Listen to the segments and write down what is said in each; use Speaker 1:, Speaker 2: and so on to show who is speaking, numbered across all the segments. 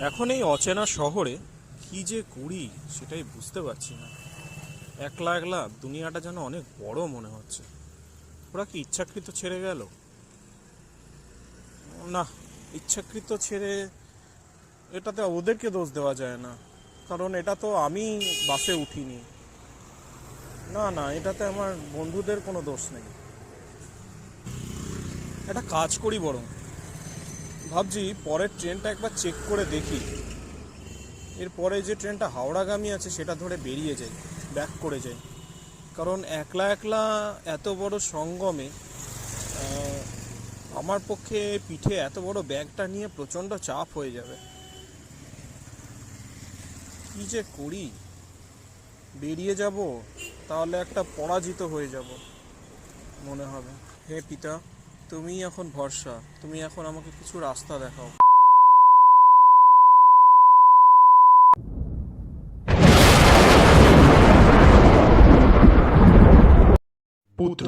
Speaker 1: এখন এই অচেনা শহরে কি যে করি সেটাই বুঝতে পারছি না। একলা একলা দুনিয়াটা যেন অনেক বড় মনে হচ্ছে। ওরা কি ইচ্ছাকৃত ছেড়ে গেল? না, ইচ্ছাকৃত ছেড়ে এটাতে ওদেরকে দোষ দেওয়া যায় না। কারণ এটা তো আমি বাসে উঠিনি। না না, এটাতে আমার বন্ধুদের কোনো দোষ নেই। একটা কাজ করি বরং। ভাবছি পরের ট্রেনটা একবার চেক করে দেখি। এরপরে যে ট্রেনটা হাওড়াগামী আছে, সেটা ধরে বেরিয়ে যাই ব্যাক করে যাই। কারণ একলা একলা এত বড় সঙ্গমে আমার পক্ষে পিঠে এত বড় ব্যাগটা নিয়ে প্রচণ্ড চাপ হয়ে যাবে। কি যে করি? বেরিয়ে যাব, তাহলে একটা পরাজিত হয়ে যাব, মনে হবে। হে পিতা তুমি এখন ভরসা। তুমি এখন আমাকে কিছু রাস্তা দেখাও।
Speaker 2: পুত্র,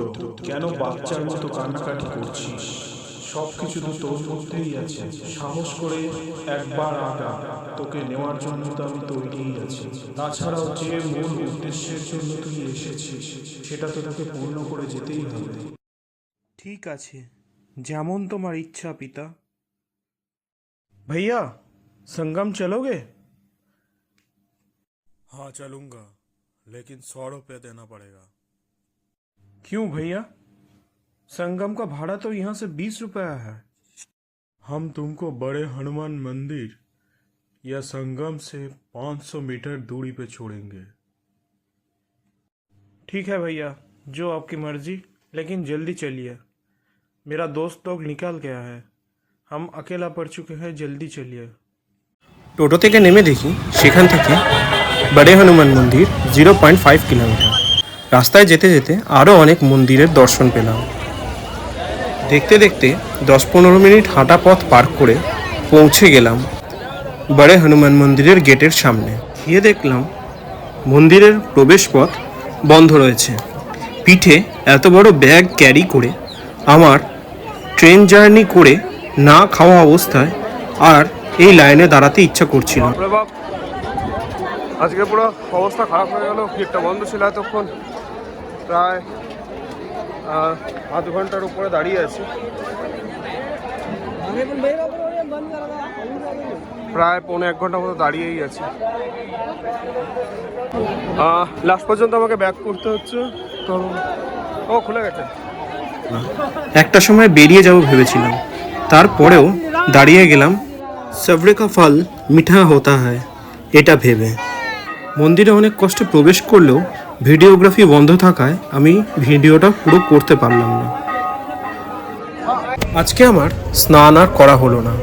Speaker 2: কেন বাচ্চার মতো কান্নাকাটি করছিস? সবকিছু তো তোর মধ্যেই আছে। সাহস করে একবার আগা। তোকে নেওয়ার জন্য তো আমি তৈরিই আছি। তাছাড়াও যে মূল উদ্দেশ্যের জন্য তুই এসেছিস, সেটা তো তোকে পূর্ণ করে যেতেই হবে।
Speaker 1: ঠিক আছে যেমন তোমার ইচ্ছা পিতা भैया संगम चलोगे हाँ चलूंगा लेकिन सौ रुपये देना पड़ेगा क्यों भैया संगम का भाड़ा तो यहाँ से बीस रुपया है हम तुमको बड़े हनुमान मंदिर या संगम से 500 मीटर दूरी पे छोड़ेंगे ठीक है भैया जो आपकी मर्जी लेकिन जल्दी चलिए मेरा दोस्त लोग निकल गया है हम अकेला पड़ चुके हैं जल्दी चलिए
Speaker 3: টোটো থেকে নেমে দেখি সেখান থেকে বড়ে হনুমান মন্দির জিরো পয়েন্ট ফাইভ কিলোমিটার রাস্তায় যেতে যেতে আরও অনেক মন্দিরের দর্শন পেলাম দেখতে দেখতে দশ পনেরো মিনিট হাঁটা পথ পার করে পৌঁছে গেলাম বড়ে হনুমান মন্দিরের গেটের সামনে গিয়ে দেখলাম মন্দিরের প্রবেশপথ বন্ধ রয়েছে পিঠে এত বড় ব্যাগ ক্যারি করে আমার ট্রেন জার্নি করে না খাওয়া অবস্থায় আর এই লাইনে দাঁড়াতে ইচ্ছা করছিল।
Speaker 4: আজকে পুরো অবস্থা খারাপ হয়ে গেল গেটটা বন্ধ ছিল এতক্ষণ। প্রায় আধ ঘণ্টার উপরে দাঁড়িয়ে আছি। প্রায় পৌনে এক ঘণ্টা মতো দাঁড়িয়েই আছি। লাস্ট পর্যন্ত আমাকে ব্যাক করতে হচ্ছে। তো, ও খুলে গেছে।
Speaker 3: একটা সময় বেরিয়ে যাব ভেবেছিলাম। তারপরেও দাঁড়িয়ে গেলাম। সবরে কা ফল মিঠা হতা হয় এটা ভেবে। মন্দিরে অনেক কষ্টে প্রবেশ করলেও ভিডিওগ্রাফি বন্ধ থাকায় আমি ভিডিওটা পুরো করতে পারলাম না। আজকে আমার স্নান আর করা হলো না।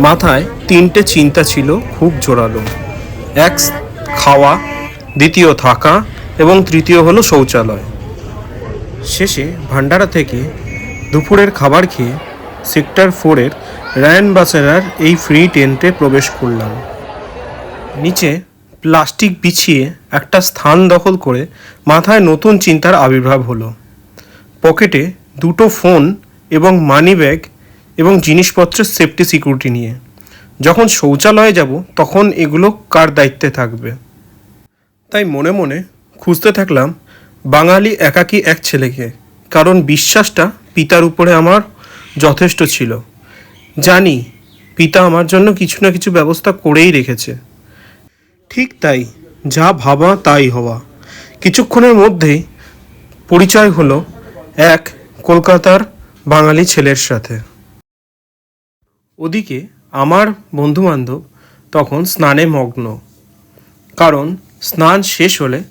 Speaker 3: মাথায় তিনটে চিন্তা ছিল খুব জোরালো। এক খাওয়া দ্বিতীয় থাকা এবং তৃতীয় হলো শৌচালয়। শেষে ভান্ডারা থেকে দুপুরের খাবার খেয়ে সেক্টর ফোরের রায়ান বাসেরার এই ফ্রি টেন্টে প্রবেশ করলাম। নিচে প্লাস্টিক বিছিয়ে একটা স্থান দখল করে মাথায় নতুন চিন্তার আবির্ভাব হলো। পকেটে দুটো ফোন এবং মানি ব্যাগ এবং জিনিসপত্রের সেফটি সিকিউরিটি নিয়ে। যখন শৌচালয়ে যাব, তখন এগুলো কার দায়িত্বে থাকবে? তাই মনে মনে খুঁজতে থাকলাম বাঙালি একাকী এক ছেলেকে, কারণ বিশ্বাসটা পিতার উপরে আমার যথেষ্ট ছিল। জানি, পিতা আমার জন্য কিছু না কিছু ব্যবস্থা করেই রেখেছে। ঠিক তাই, যা ভাবা তাই হওয়া। কিছুক্ষণের মধ্যেই পরিচয় হলো এক কলকাতার বাঙালি ছেলের সাথে। ওদিকে আমার বন্ধুবান্ধব তখন স্নানে মগ্ন। কারণ স্নান শেষ হলে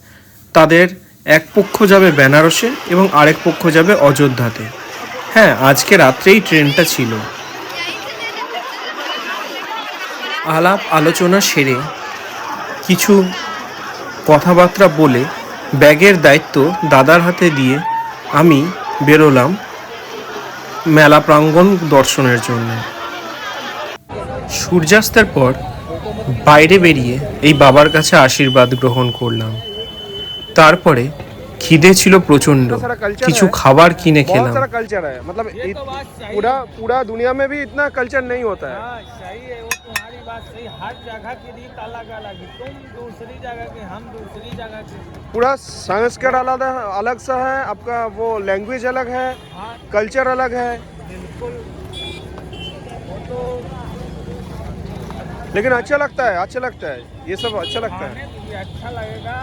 Speaker 3: তাদের এক পক্ষ যাবে বেনারসে এবং আরেক পক্ষ যাবে অযোধ্যাতে। হ্যাঁ আজকে রাত্রেই ট্রেনটা ছিল। আলাপ, আলোচনা সেরে কিছু কথাবার্তা বলে ব্যাগের দায়িত্ব দাদার হাতে দিয়ে আমি বেরোলাম মেলা প্রাঙ্গণ দর্শনের জন্য। সূর্যাস্তের পর বাইরে বেরিয়ে এই বাবার কাছে আশীর্বাদ গ্রহণ করলাম। তারপরে খিদে ছিল প্রচণ্ড কিছু খাবার কিনে
Speaker 4: बहुत
Speaker 3: খেলাম
Speaker 4: सारा कल्चर है मतलब इत- पूरा पूरा दुनिया में भी इतना कल्चर नहीं होता है
Speaker 5: हाँ सही है वो तुम्हारी तुम्हारी बात सही हर जगह की रीत अलग अलग है तुम दूसरी जगह के हम दूसरी जगह के
Speaker 4: पूरा संस्कार अलग अलग सा है आपका वो लैंग्वेज अलग है
Speaker 5: हाँ
Speaker 4: कल्चर अलग है
Speaker 5: बिल्कुल वो तो
Speaker 4: लेकिन अच्छा लगता है अच्छा लगता है ये सब अच्छा लगता है
Speaker 5: खाने में भी अच्छा लगेगा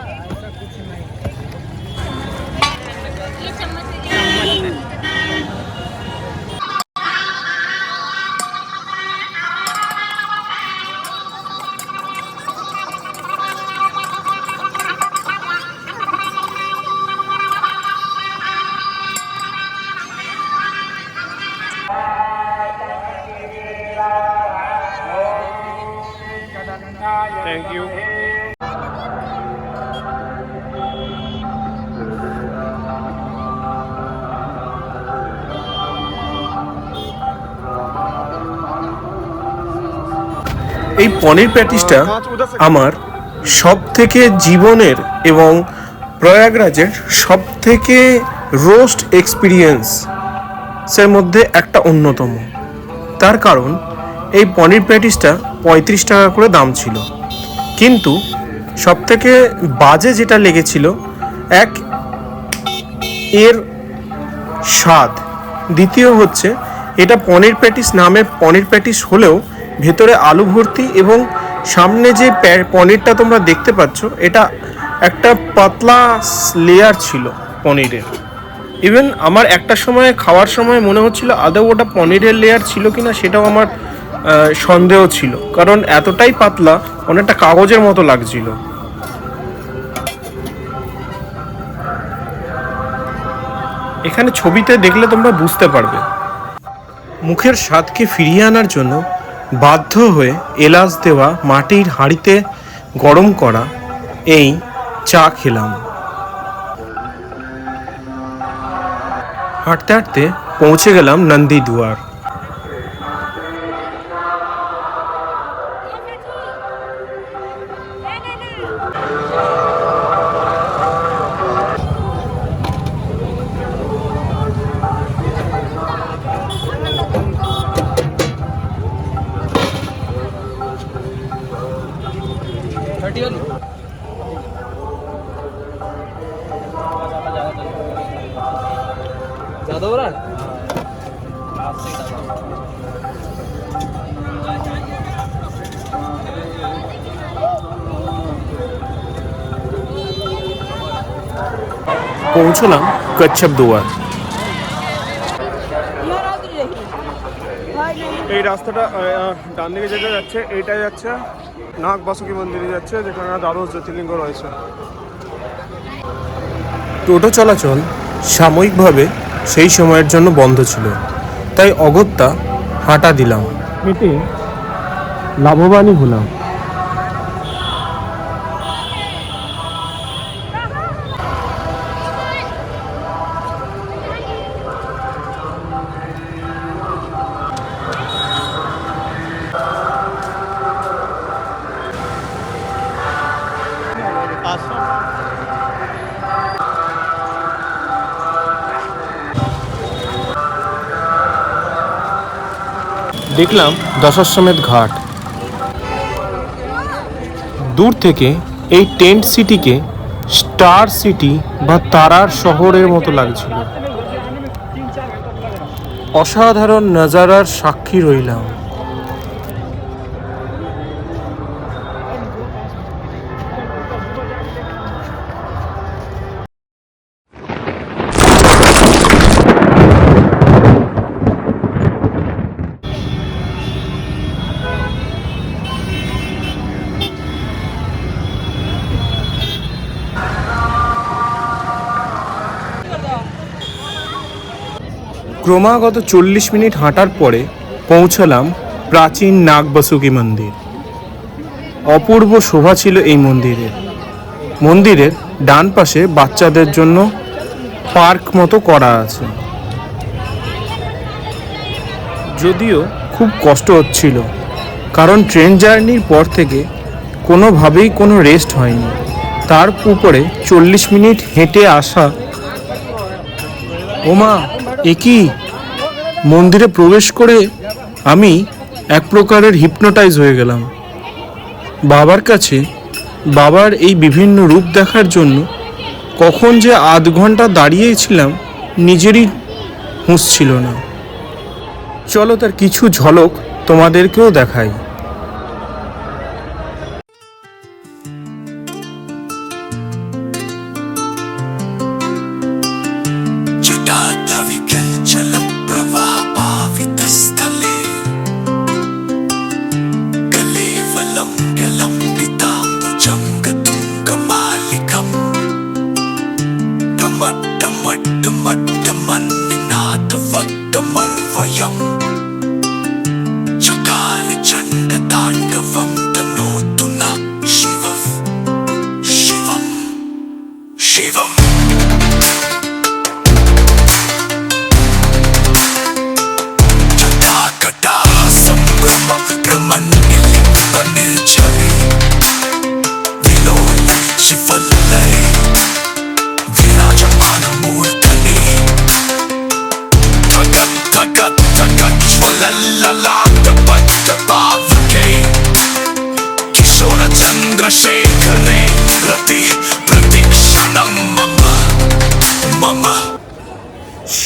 Speaker 3: এই পনির প্যাটিসটা আমার সব থেকে জীবনের এবং প্রয়াগরাজের সব থেকে রোস্ট এক্সপিরিয়েন্সের মধ্যে একটা অন্যতম। তার কারণ, এই পনির প্যাটিসটা পঁয়ত্রিশ টাকা করে দাম ছিল। কিন্তু সব থেকে বাজে যেটা লেগেছিল, এক, এর স্বাদ। দ্বিতীয় হচ্ছে, এটা পনির প্যাটিস নামে পনির প্যাটিস হলেও ভেতরে আলু ভর্তি এবং সামনে যে পনিরটা তোমরা দেখতে পাচ্ছ, এটা একটা পাতলা লেয়ার ছিল পনিরের। ইভেন আমার একটা সময়, খাওয়ার সময় মনে হচ্ছিল আদৌ ওটা পনিরের লেয়ার ছিল কি না সেটাও আমার সন্দেহ ছিল। কারণ এতটাই পাতলা, অনেকটা কাগজের মতো লাগছিল। এখানে ছবিতে দেখলে তোমরা বুঝতে পারবে। মুখের স্বাদকে ফিরিয়ে আনার জন্য বাধ্য হয়ে এলাচ দেওয়া মাটির হাঁড়িতে গরম করা এই চা খেলাম। হাঁটতে হাঁটতে পৌঁছে গেলাম নন্দী দুয়ার। পৌঁছলাম কচ্ছপ দুয়ার।
Speaker 4: এই রাস্তাটা ডান দিকে যেটা যাচ্ছে এইটাই যাচ্ছে নাগ বাসুকি মন্দিরে যাচ্ছে যেখানে দ্বাদশ জ্যোতির্লিঙ্গ রয়েছে।
Speaker 3: টোটো চলাচল সাময়িকভাবে সেই সময়ের জন্য বন্ধ ছিল তাই অগত্যা হাঁটা দিলাম। হেঁটে লাভবানই হলাম। দেখলাম দশাশ্বমেধ ঘাট। দূর থেকে এই টেন্ট সিটিকে স্টার সিটি বা তারার শহরের মতো লাগছিল। অসাধারণ নজারার সাক্ষী রইলাম। ক্রমাগত চল্লিশ মিনিট হাঁটার পরে পৌঁছলাম প্রাচীন নাগবাসুকি মন্দির। অপূর্ব শোভা ছিল এই মন্দিরের। মন্দিরের ডান পাশে বাচ্চাদের জন্য পার্ক মতো করা আছে। যদিও খুব কষ্ট হচ্ছিল, কারণ ট্রেন জার্নির পর থেকে কোনোভাবেই কোনো রেস্ট হয়নি। তার উপরে চল্লিশ মিনিট হেঁটে আসা, ওমা এ কি? মন্দিরে প্রবেশ করে আমি এক প্রকারের হিপনোটাইজ হয়ে গেলাম। বাবার কাছে বাবার এই বিভিন্ন রূপ দেখার জন্য কখন যে আধ ঘণ্টা দাঁড়িয়েছিলাম নিজেরই হুঁশ ছিল না। চলো তার কিছু ঝলক তোমাদেরকেও দেখাই।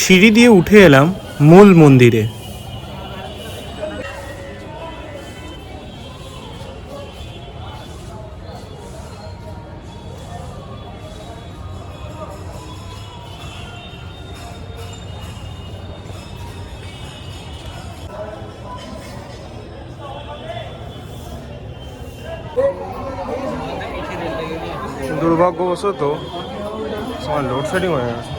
Speaker 3: সিঁড়ি দিয়ে উঠে এলাম মূল মন্দিরে।
Speaker 4: দুর্ভাগ্যবশত আমার লোডশেডিং হয়ে গেছে।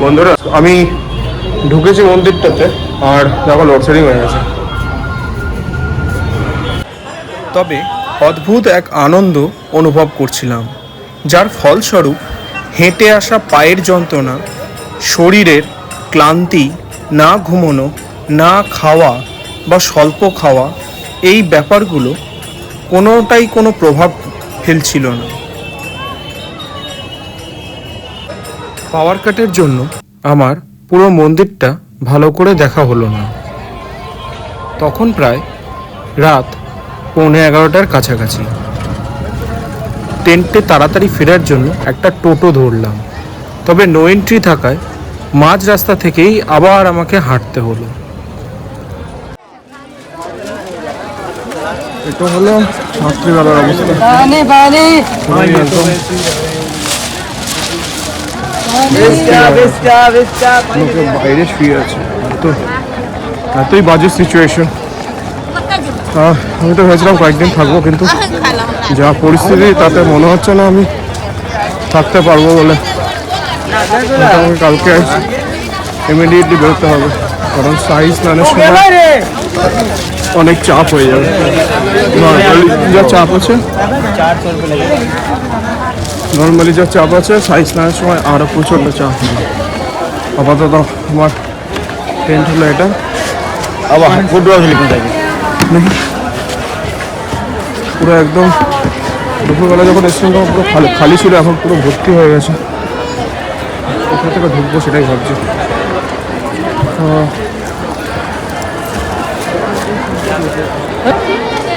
Speaker 4: বন্ধুরা আমি ঢুকেছি মন্দিরটাতে, আর দেখো লোডশেডিং হয়ে গেছে।
Speaker 3: তবে অদ্ভুত এক আনন্দ অনুভব করছিলাম, যার ফলস্বরূপ হেঁটে আসা পায়ের যন্ত্রণা, শরীরের ক্লান্তি, না ঘুমোনো, না খাওয়া বা স্বল্প খাওয়া, এই ব্যাপারগুলো কোনোটাই কোনো প্রভাব ফেলছিল না। পাওয়ার কাটের জন্য আমার পুরো মন্দিরটা ভালো করে দেখা হলো না। তখন প্রায় রাত পৌনে এগারোটার কাছাকাছি। টেন্টে তাড়াতাড়ি ফেরার জন্য একটা টোটো ধরলাম। তবে নো এন্ট্রি থাকায় মাঝ রাস্তা থেকেই আবার আমাকে হাঁটতে হলো।
Speaker 4: এটা হলো রাত্রিবেলার অবস্থা। লোকে বাইরে শুয়ে আছে। তো এতই বাজে সিচুয়েশন আমি তো ভেবেছিলাম কয়েকদিন থাকব কিন্তু যা পরিস্থিতি তাতে মনে হচ্ছে না আমি থাকতে পারব বলে। মোটামুটি কালকে ইমিডিয়েটলি বেরোতে হবে। কারণ সাই স্নানের সময় অনেক চাপ হয়ে যাবে। যা চাপ আছে। নর্মালি যা চাপ আছে সাইজ স্নানের সময় আরও প্রচণ্ড চাপ আপাতত আমার টেন্ট হলো এটা। আবার ফুটবল খেলি কোথায় পুরো একদম দুপুরবেলা যখন এসেছিলাম তখন পুরো খালি খালি ছিল এখন পুরো ভর্তি হয়ে গেছে। কোথা থেকে ঢুকবো সেটাই ভাবছি।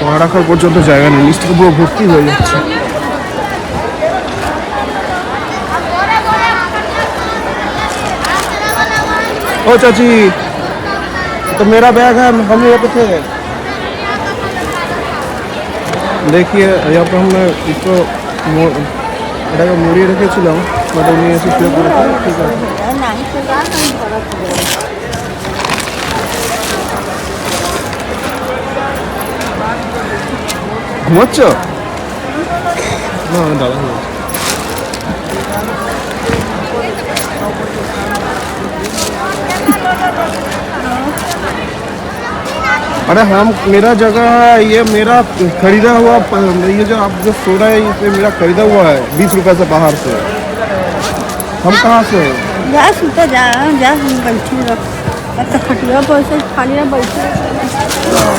Speaker 4: পা রাখার পর্যন্ত জায়গা নেই লিস্টটা পুরো ভর্তি হয়ে যাচ্ছে। ओ चाची तो मेरा बैग है हम यहाँ पे थे देखिए यहाँ पे हमने इसको मो- এটাকে মুড়িয়ে রেখেছিলাম বাট উনি এসে শুয়ে পড়েছে ঠিক আছে ঘুমাচ্ছ না আমি দাদা ঘুমাচ্ছি अरे हम मेरा जगह है ये मेरा खरीदा हुआ ये जो आप जो सो रहे हैं ये मेरा खरीदा हुआ है बीस रुपए से बाहर से हम कहाँ से हैं?
Speaker 6: जा सुता जा जा हम बैठी रह अब तो खटिया पर से खाली ना बैठी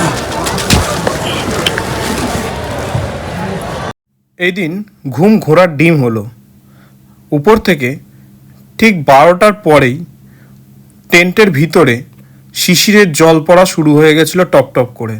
Speaker 3: এই দিন ঘুম ঘোড়ার ডিম হলো উপর থেকে ঠিক বারোটার পরেই টেন্টের ভিতরে শিশিরের জল পড়া শুরু হয়ে গেছিল টপ টপ করে।